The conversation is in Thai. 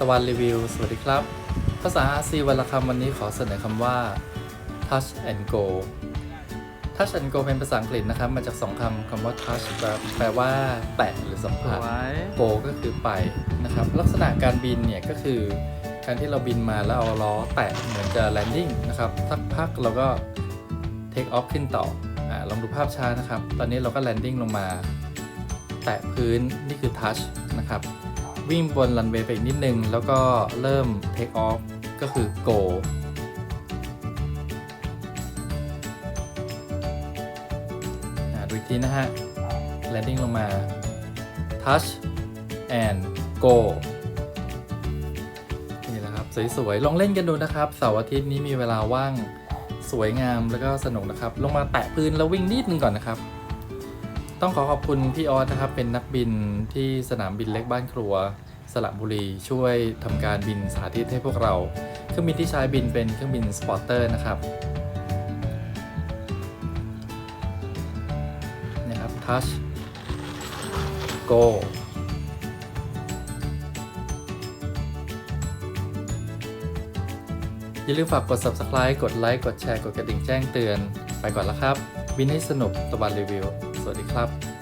ตะวันรีวิว สวัสดีครับ ภาษาอาซีวันละคำวันนี้ขอเสนอคำว่า touch and go touch and go เป็นภาษาอังกฤษนะครับ มาจากสองคำคำว่า touch แปลแปลว่าแตะหรือสัมผัส go ก็คือไปนะครับ ลักษณะการบินเนี่ยก็คือ การที่เราบินมาแล้วเอาล้อแตะเหมือนจะ landing นะครับสักพักเราก็ take off ขึ้นต่ออาลองดูภาพช้านะครับ ตอนนี้เราก็ landing ลงมา แตะพื้นนี่คือ touch นะครับ วิ่งบนรันเวย์ไปอีกนิดนึง แล้วก็เริ่ม take off ก็คือ go ดูอีกทีนะฮะ landing ลงมา touch and go นี่แหละครับ สวยๆ ลองเล่นกันดูนะครับ เสาร์อาทิตย์นี้มีเวลาว่างสวยงามแล้วก็สนุกนะครับ ลงมาแตะพื้นแล้ววิ่งนิดนึงก่อนนะครับ ต้องขอขอบคุณพี่ออสนะครับ เป็นนักบินที่สนามบินเล็กบ้านครัว สระบุรีช่วยทำการบินสาธิตให้พวกเรา เครื่องบินที่ใช้บินเป็นเครื่องบินสปอร์เตอร์นะครับนี่ครับ touch go อย่าลืมฝากกด subscribe กดไลค์ กดแชร์ กดกระดิ่งแจ้งเตือน ไปก่อนแล้วครับ บินให้สนุกตะวันรีวิว สวัสดีครับ